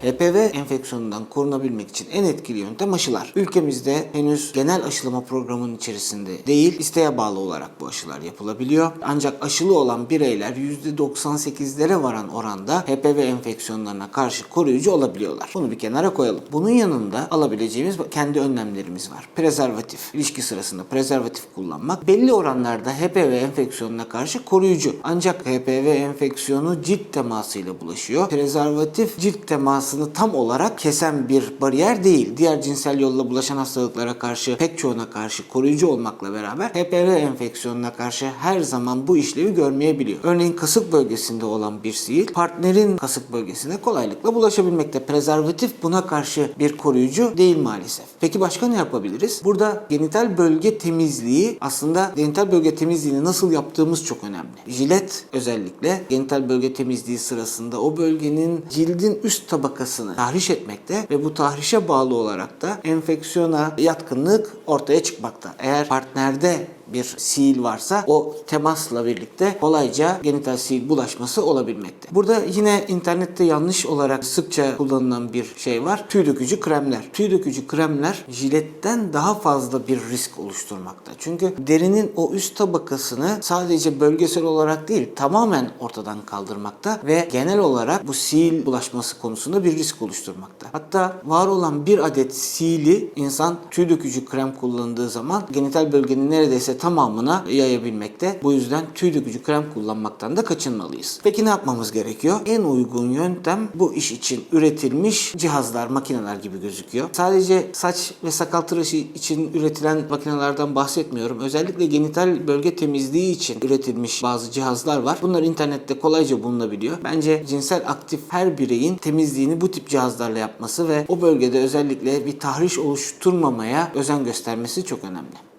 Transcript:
HPV enfeksiyonundan korunabilmek için en etkili yöntem aşılar. Ülkemizde henüz genel aşılama programının içerisinde değil, isteğe bağlı olarak bu aşılar yapılabiliyor. Ancak aşılı olan bireyler %98'lere varan oranda HPV enfeksiyonlarına karşı koruyucu olabiliyorlar. Bunu bir kenara koyalım. Bunun yanında alabileceğimiz kendi önlemlerimiz var. Prezervatif, ilişki sırasında prezervatif kullanmak belli oranlarda HPV enfeksiyonuna karşı koruyucu. Ancak HPV enfeksiyonu cilt temasıyla bulaşıyor. Prezervatif cilt temasını tam olarak kesen bir bariyer değil. Diğer cinsel yolla bulaşan hastalıklara karşı pek çoğuna karşı koruyucu olmakla beraber HPV enfeksiyonuna karşı her zaman bu işlevi görmeyebiliyor. Örneğin kasık bölgesinde olan bir sil partnerin kasık bölgesine kolaylıkla bulaşabilmekte. Prezervatif buna karşı bir koruyucu değil maalesef. Peki başka ne yapabiliriz? Burada genital bölge temizliği aslında genital bölge temizliğini nasıl yaptığımız çok önemli. Jilet özellikle genital bölge temizliği sırasında o bölgenin cildin üst tabakasını tahriş etmekte ve bu tahrişe bağlı olarak da enfeksiyona yatkınlık ortaya çıkmakta. Eğer partnerde bir sil varsa o temasla birlikte kolayca genital sil bulaşması olabilmekte. Burada yine internette yanlış olarak sıkça kullanılan bir şey var. Tüy dökücü kremler. Tüy dökücü kremler jiletten daha fazla bir risk oluşturmakta. Çünkü derinin o üst tabakasını sadece bölgesel olarak değil tamamen ortadan kaldırmakta ve genel olarak bu sil bulaşması konusunda bir risk oluşturmakta. Hatta var olan bir adet sili insan tüy dökücü krem kullandığı zaman genital bölgenin neredeyse tamamına yayabilmekte. Bu yüzden tüy dökücü krem kullanmaktan da kaçınmalıyız. Peki ne yapmamız gerekiyor? En uygun yöntem bu iş için üretilmiş cihazlar, makineler gibi gözüküyor. Sadece saç ve sakal tıraşı için üretilen makinelerden bahsetmiyorum. Özellikle genital bölge temizliği için üretilmiş bazı cihazlar var. Bunlar internette kolayca bulunabiliyor. Bence cinsel aktif her bireyin temizliğini bu tip cihazlarla yapması ve o bölgede özellikle bir tahriş oluşturmamaya özen göstermesi çok önemli.